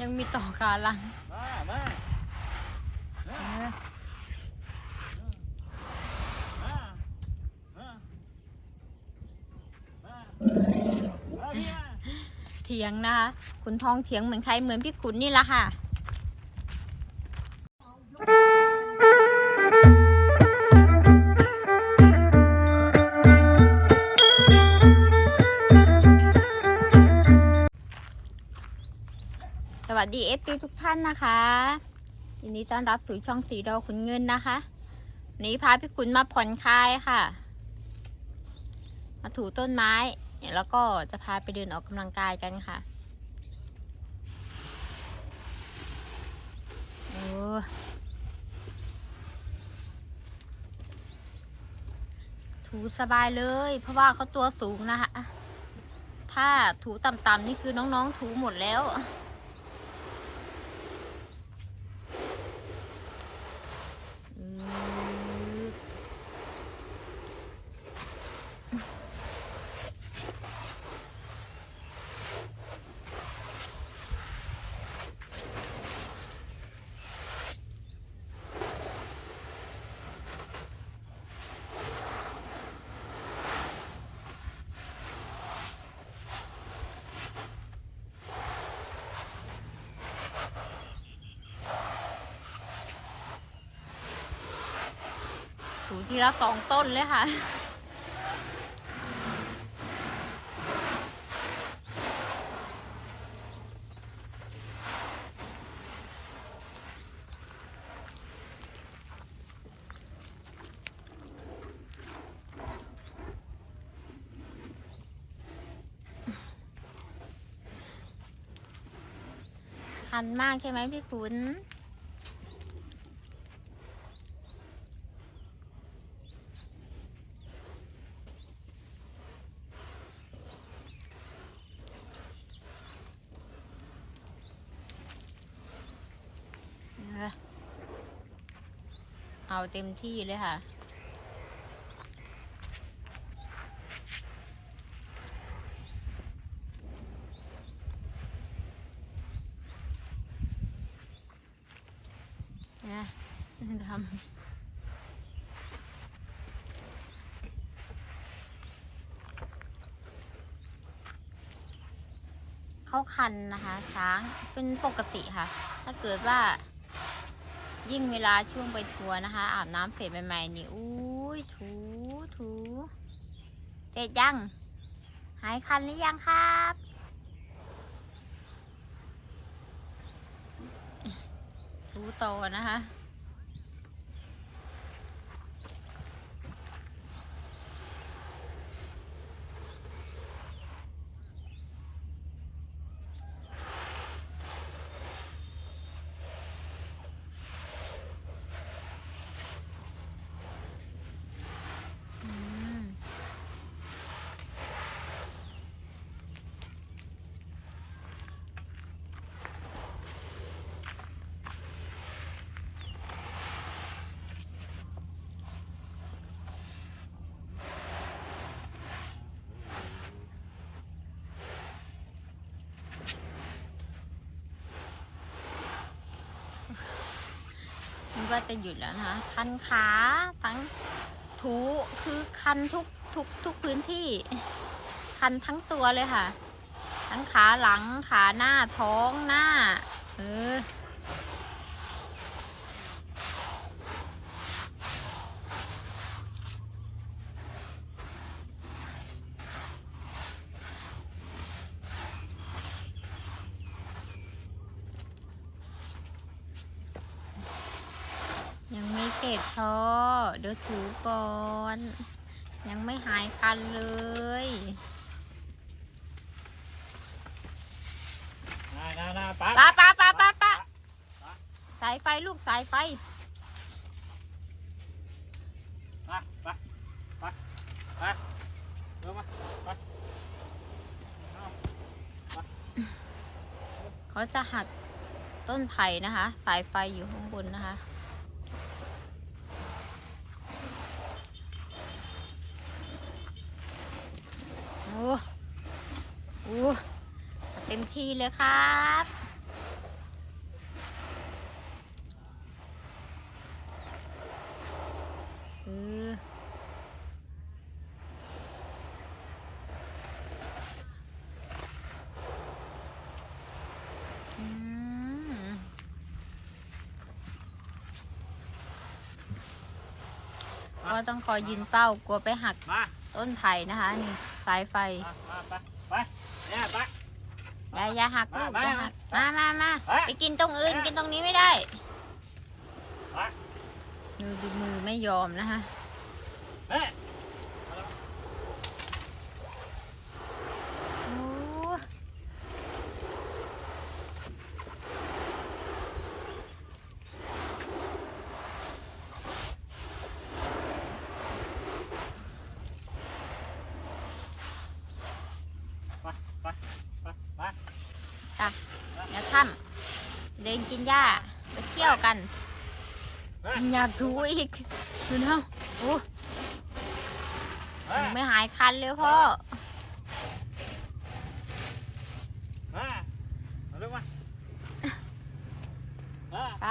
ยังมีต่อการลังมามาเออมามามามาเถียงนะคะคุณทองเถียงเหมือนใครเหมือนพี่ขุนนี่ละค่ะ วัสดีเอฟซีทุกท่านนะคะยินดีต้อนรับสู่ช่องสีดอขุนเงินนะคะวันนี้พาพี่ขุนมาผ่อนคลายค่ะ มาถูต้นไม้แล้วก็จะพาไปเดินออกกำลังกายกันค่ะโอ้ถูสบายเลย เพราะว่าเขาตัวสูงนะคะ ถ้าถูต่ำๆนี่คือน้องๆถูหมดแล้ว ทีละสองต้นเลยค่ะ ทันมากใช่ไหมพี่ขุน เออ เต็มที่เลยค่ะ นะทำเข้าคันนะคะ ช้างเป็นปกติค่ะ ถ้าเกิดว่า ยิ่งเวลาช่วงไปทัวร์นะคะ อาบน้ำเสร็จใหม่ๆนี่อุ้ยถูถูเสร็จยัง หายคันหรือยังครับถูต่อนะคะ ว่าจะหยุดแล้วนะคะ คันขาทั้งถูคือคันทุกทุกทุกพื้นที่ คันทั้งตัวเลยค่ะ ทั้งขาหลังขาหน้าท้องหน้า เออ ยังไม่เสร็จพอเดี๋ยวถูก่อน ยังไม่หายคันเลยนานานาป้าปะปะปะปะปะสายไฟลูกสายไฟมาไปไปไปเร็วมาไปเอาเขาจะหักต้นไผ่นะคะ สายไฟอยู่ข้างบนนะคะ เต็มที่เลยครับเออก็ต้องคอยยินเป้ากลัวไปหักต้นไผ่นะคะ นี่ สายไฟ มามา เนี่ยไปอย่าอย่าหักลูกมาอย่าหักมามามาไปไปกินตรงอื่นมากินตรงนี้ไม่ได้ไปมือดูมือไม่ยอมนะคะเฮ้ย โอ้ ไปไปไปไป เดี๋ยวค่ำ เดินกินหญ้าไปเที่ยวกันเฮ้ยอยากถูอีกดูนะโอ้เฮ้ยไม่หายคันเลยพ่อมาเอาลูกมามาไป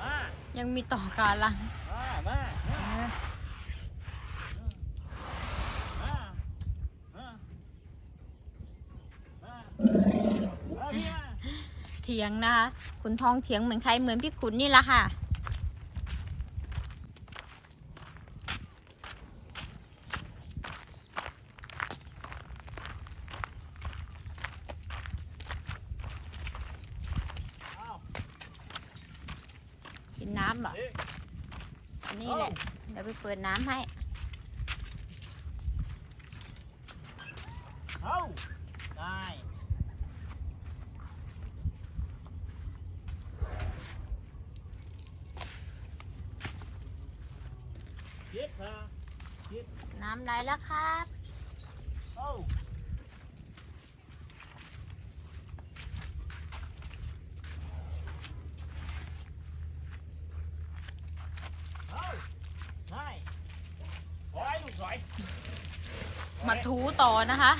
มายังมีต่อกาลัง มามา เออ มามามามาพี่มา เถียงนะคะคุณทองเถียงเหมือนใครเหมือนพี่ขุนนี่แหละค่ะ กินน้ำเหรอดิอันนี้แหละ เดี๋ยวไปเปิดน้ำให้เอาได้คิดเถอะ น้ำไหลแล้วครับมาถูต่อนะคะ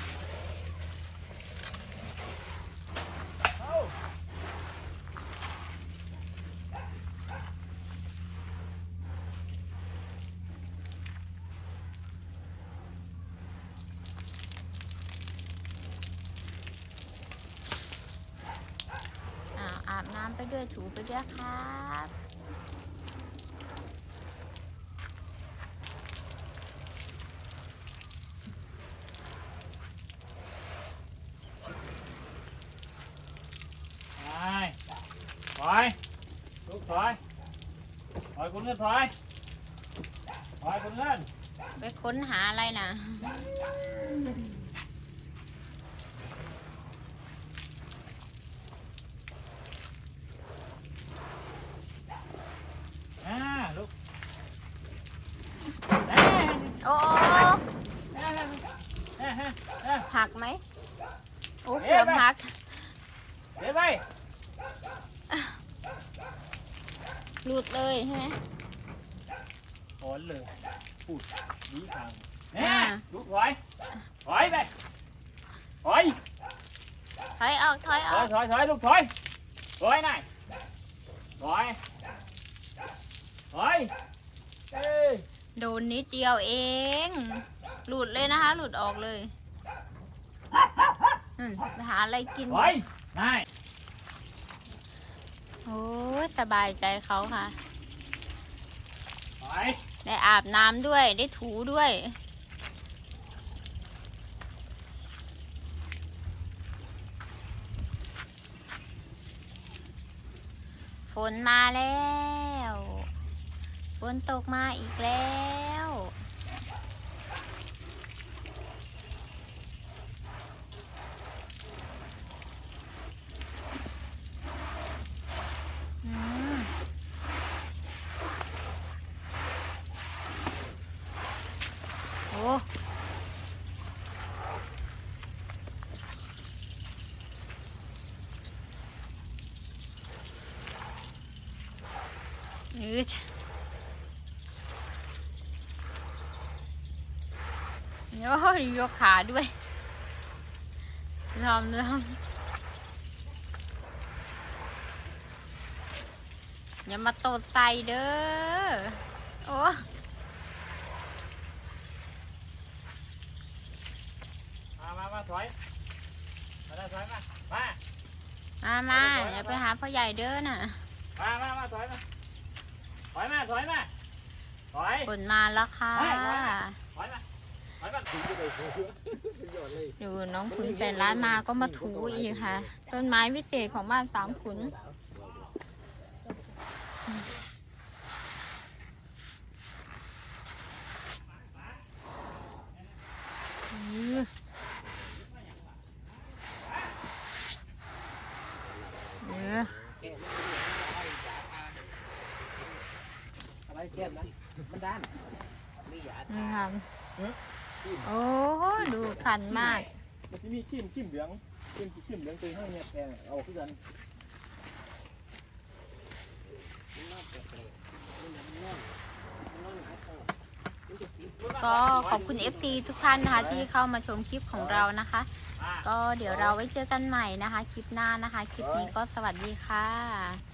เอา อ่าอาบน้ำไปด้วยถูไปด้วยครับไปถอยลูกถอยถอยคุณเงินถอยถอยคุณเงินไปค้นหาอะไรนะ อ่าลูกเอ้ย โอ้ เอ้ยเอ้ยเอ้ยเอ้ย หักไหม โอ้เกือบหักเดี๋ยวไปหลุดเลยใช่ไหมถอนเลยพูดดีทางแน่ลูกถอยถอยไปถอยถอยออกถอยอถออยกถอยถอยลูกถอยถอยหน่อยถอยถอยเอ้ยโดนนิดเดียวเอง หลุดเลยนะคะ หลุดออกเลยอืม ไปหาอะไรกินถอยนายโอ้ยสบายใจเขาค่ะถอยได้อาบน้ำด้วยได้ถูด้วย ฝนมาแล้ว ฝนตกมาอีกแล้ว อืม โอ้ยืดโอ้ยยกขาด้วยลอมลอมอย่ามาตดใส่เด้อ โอ้ มามามา ถอยมาถอยมามามามาอย่าไปหาพ่อใหญ่เด้อน่ะ มามามาถอยมาถอยมาถอยมาถอยฝนมาแล้วค่ะถอยมาถอยมาถึงจะได้ซื้อสุดยอดเลยดูน้องขุนแสนล้านมาก็มาถูอีกค่ะ ต้นไม้วิเศษของบ้านสามขุน อือเออ อะไรแก้มนะมัน ด้านไม่หยาดนี่ครับโอ้โหดูคันมากมันจะมีขี้มขี้มเหลืองขี้มขี้มเหลืองตัวให้เนี่ยแพงเอาขึ้นกันก็ขอบคุณ FC ทุกท่านนะคะ ที่เข้ามาชมคลิปของเรานะคะมาก็เดี๋ยวเราไว้เจอกันใหม่นะคะ คลิปหน้านะคะ คลิปนี้ก็สวัสดีค่ะ